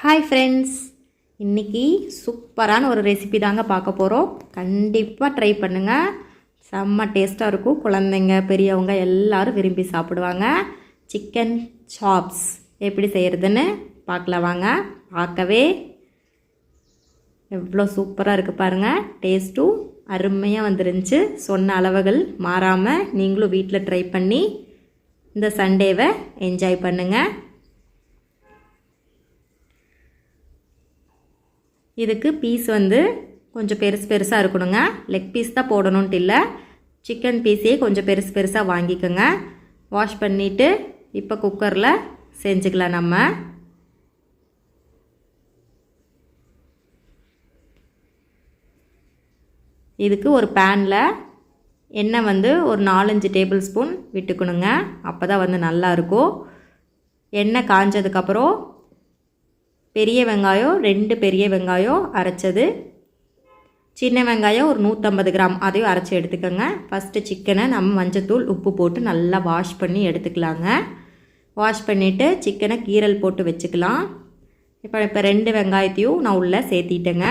Hi friends இன்றைக்கி சூப்பரான ஒரு ரெசிபி தாங்க பார்க்க போகிறோம் கண்டிப்பாக ட்ரை பண்ணுங்கள் செம்ம டேஸ்ட்டாக இருக்கும். குழந்தைங்க பெரியவங்க எல்லோரும் விரும்பி சாப்பிடுவாங்க. சிக்கன் சாப்ஸ் எப்படி செய்கிறதுன்னு பார்க்கலாம் வாங்க. பார்க்கவே எவ்வளோ சூப்பராக இருக்குது பாருங்கள் டேஸ்ட்டும் அருமையாக வந்துருந்துச்சு. சொன்ன அளவுகள் மாறாமல் நீங்களும் வீட்டில் ட்ரை பண்ணி இந்த சண்டேவை என்ஜாய் பண்ணுங்கள் இதுக்கு பீஸ் வந்து கொஞ்சம் பெருசு பெருசாக இருக்கணுங்க. லெக் பீஸ் தான் போடணுன்ட்டு இல்லை. சிக்கன் பீஸே கொஞ்சம் பெருசு பெருசாக வாங்கிக்கோங்க. வாஷ் பண்ணிவிட்டு இப்போ குக்கரில் செஞ்சுக்கலாம் நம்ம. இதுக்கு ஒரு பேனில் எண்ணெய் வந்து ஒரு நாலஞ்சு டேபிள் ஸ்பூன் விட்டுக்கணுங்க. அப்போ தான் வந்து நல்லாயிருக்கும் எண்ணெய் காஞ்சதுக்கப்புறம் பெரிய வெங்காயம் ரெண்டு பெரிய வெங்காயம் அரைச்சது. சின்ன வெங்காயம் ஒரு நூற்றம்பது கிராம். அதையும் அரைச்சி எடுத்துக்கோங்க. ஃபஸ்ட்டு சிக்கனை நம்ம மஞ்சத்தூள் உப்பு போட்டு நல்லா வாஷ் பண்ணி எடுத்துக்கலாங்க. வாஷ் பண்ணிவிட்டு சிக்கனை கீரல் போட்டு வச்சுக்கலாம். இப்போ இப்போ ரெண்டு வெங்காயத்தையும் நான் உள்ளே சேர்த்திட்டேங்க.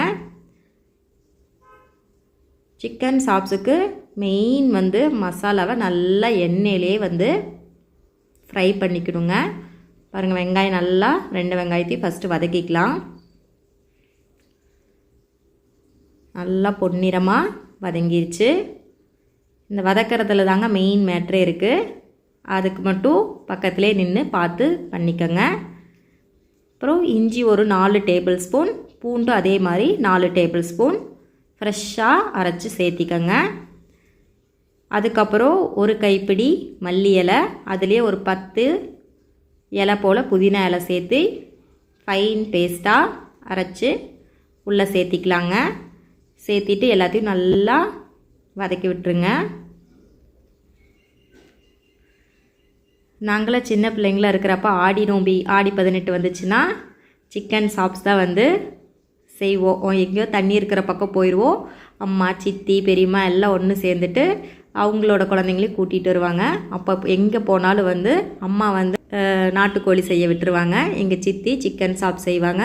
சிக்கன் சாப்ஸுக்கு மெயின் வந்து மசாலாவை நல்லா எண்ணெயிலே வந்து ஃப்ரை பண்ணிக்கணுங்க. பாருங்கள் வெங்காயம் நல்லா ரெண்டு வெங்காயத்தையும் ஃபஸ்ட்டு வதக்கிக்கலாம். நல்லா பொன்னிறமாக வதங்கிருச்சு. இந்த வதக்கிறதுல தாங்க மெயின் மேட்ரே இருக்குது அதுக்கு மட்டும் பக்கத்திலே நின்று பார்த்து பண்ணிக்கோங்க. அப்புறம் இஞ்சி ஒரு நாலு டேபிள் ஸ்பூன் பூண்டு அதே மாதிரி நாலு டேபிள் ஸ்பூன் ஃப்ரெஷ்ஷாக அரைச்சி சேர்த்திக்கோங்க. அதுக்கப்புறம் ஒரு கைப்பிடி மல்லி இலை அதுலேயே ஒரு பத்து இலை போல் புதினா இலை சேர்த்து ஃபைன் பேஸ்ட்டாக அரைச்சி உள்ளே சேர்த்திக்கலாங்க. சேர்த்திட்டு எல்லாத்தையும் நல்லா வதக்கி விட்டுருங்க. நாங்களாம் சின்ன பிள்ளைங்களா இருக்கிறப்ப ஆடி நோம்பி ஆடி பதினெட்டு வந்துச்சுன்னா சிக்கன் சாப்ஸ் தான் வந்து செய்வோம். எங்கேயோ தண்ணி இருக்கிற பக்கம் போயிடுவோம். அம்மா சித்தி பெரியம்மா எல்லாம் ஒன்று சேர்ந்துட்டு அவங்களோட குழந்தைங்களையும் கூட்டிகிட்டு வருவாங்க. அப்போ எங்கே போனாலும் வந்து அம்மா வந்து நாட்டுக்கோழி செய்ய விட்டுருவாங்க. எங்கள் சித்தி சிக்கன் சாப் செய்வாங்க.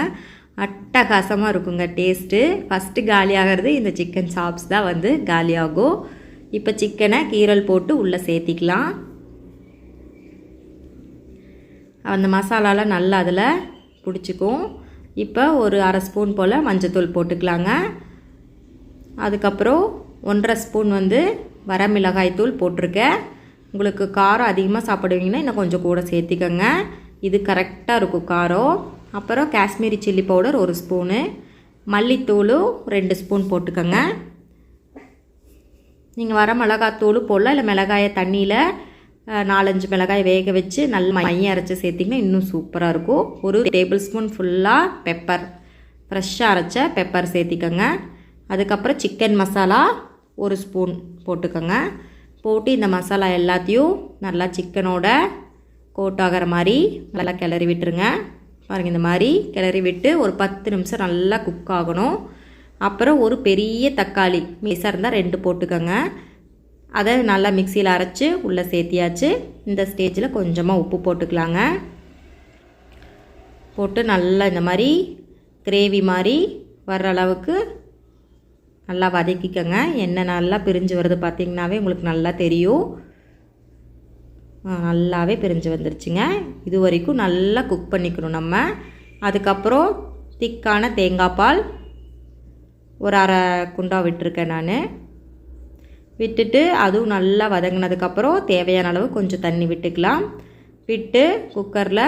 அட்டகாசமாக இருக்குங்க டேஸ்ட்டு ஃபஸ்ட்டு காலியாகிறது இந்த சிக்கன் சாப்ஸ் தான் வந்து காலியாகும். இப்போ சிக்கனை கீரல் போட்டு உள்ளே சேர்த்திக்கலாம். அந்த மசாலாலாம் நல்லா அதில் பிடிச்சிக்கும். இப்போ ஒரு அரை ஸ்பூன் போல் மஞ்சத்தூள் போட்டுக்கலாங்க. அதுக்கப்புறம் ஒன்றரை ஸ்பூன் வந்து வரமிளகாய் தூள் போட்டிருக்கேன். உங்களுக்கு காரம் அதிகமாக சாப்பிடுவீங்கன்னா இன்னும் கொஞ்சம் கூட சேர்த்திக்கோங்க. இது கரெக்டாக இருக்கும் காரம். அப்புறம் காஷ்மீரி சில்லி பவுடர் ஒரு ஸ்பூனு. மல்லித்தூளும் ரெண்டு ஸ்பூன் போட்டுக்கோங்க. நீங்கள் வர மிளகாத்தூள் போடலாம். இல்லை மிளகாயை தண்ணியில் நாலஞ்சு மிளகாய் வேக வச்சு நல்ல மையம் அரைச்சி சேர்த்திங்கன்னா இன்னும் சூப்பராக இருக்கும். ஒரு டேபிள் ஸ்பூன் ஃபுல்லாக பெப்பர். ஃப்ரெஷ்ஷாக அரைச்ச பெப்பர் சேர்த்திக்கோங்க. அதுக்கப்புறம் சிக்கன் மசாலா ஒரு ஸ்பூன் போட்டுக்கோங்க. போட்டு இந்த மசாலா எல்லாத்தையும் நல்லா சிக்கனோட கோட் ஆகிற மாதிரி நல்லா கிளறி விட்டுருங்க. பாருங்கள் இந்த மாதிரி கிளறி விட்டு ஒரு பத்து நிமிஷம் நல்லா குக் ஆகணும். அப்புறம் ஒரு பெரிய தக்காளி மீசாக இருந்தால் ரெண்டு போட்டுக்கோங்க. அதை நல்லா மிக்சியில் அரைச்சி உள்ளே சேர்த்தியாச்சு. இந்த ஸ்டேஜில் கொஞ்சமாக உப்பு போட்டுக்கலாங்க. போட்டு நல்லா இந்த மாதிரி கிரேவி மாதிரி வர்ற அளவுக்கு நல்லா வதக்கிக்கோங்க. எண்ணெய் நல்லா பிரிஞ்சு வருது பார்த்திங்கனாவே உங்களுக்கு நல்லா தெரியும். நல்லாவே பிரிஞ்சு வந்துருச்சுங்க. இது வரைக்கும் நல்லா குக் பண்ணிக்கணும் நம்ம. அதுக்கப்புறம் திக்கான தேங்காய் பால் ஒரு அரை குண்டா விட்டுருக்கேன் நான். விட்டுட்டு அதுவும் நல்லா வதங்கினதுக்கப்புறம் தேவையான அளவு கொஞ்சம் தண்ணி விட்டுக்கலாம். விட்டு குக்கரில்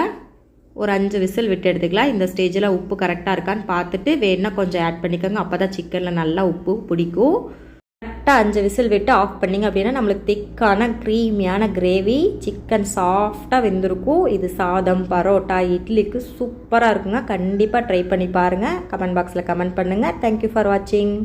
ஒரு அஞ்சு விசில் விட்டு எடுத்துக்கலாம். இந்த ஸ்டேஜில் உப்பு கரெக்டாக இருக்கான்னு பார்த்துட்டு வேணுன்னா கொஞ்சம் ஆட் பண்ணிக்கோங்க. அப்போ தான் சிக்கனில் நல்லா உப்பு பிடிக்கும். கரெக்டாக அஞ்சு விசில் விட்டு ஆஃப் பண்ணிங்க அப்படின்னா நம்மளுக்கு திக்கான க்ரீமியான கிரேவி சிக்கன் சாஃப்டாக வெந்திருக்கும். இது சாதம் பரோட்டா இட்லிக்கு சூப்பராக இருக்குங்க. கண்டிப்பாக ட்ரை பண்ணி பாருங்கள் கமெண்ட் பாக்ஸில் கமெண்ட் பண்ணுங்கள் தேங்க்யூ ஃபார் வாட்சிங்